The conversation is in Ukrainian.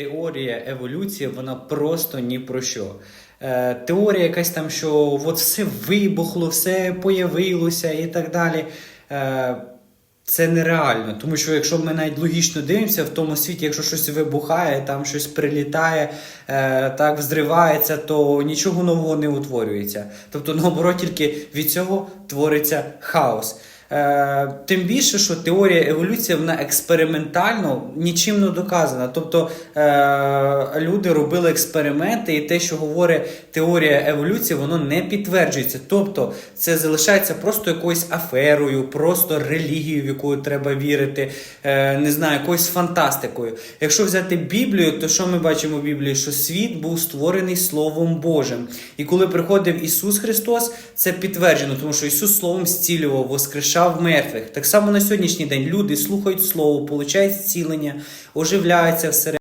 Теорія еволюції, вона просто ні про що. Е, теорія якась там, що от все вибухло, все появилося і так далі. Е, це нереально, тому що якщо ми навіть логічно дивимося в тому світі, якщо щось вибухає, там щось прилітає, е, так взривається, то нічого нового не утворюється. Тобто, наоборот, тільки від цього твориться хаос. Е, тим більше, що теорія еволюції вона експериментально нічим не доказана. Тобто е, люди робили експерименти, і те, що говорить теорія еволюції, воно не підтверджується. Тобто це залишається просто якоюсь аферою, просто релігією, в яку треба вірити, е, не знаю, якоюсь фантастикою. Якщо взяти Біблію, то що ми бачимо в Біблії? Що світ був створений Словом Божим. І коли приходив Ісус Христос, це підтверджено, тому що Ісус Словом зцілював, воскрешав мертвих. Так само на сьогоднішній день люди слухають Слово, получають зцілення, оживляються всередині.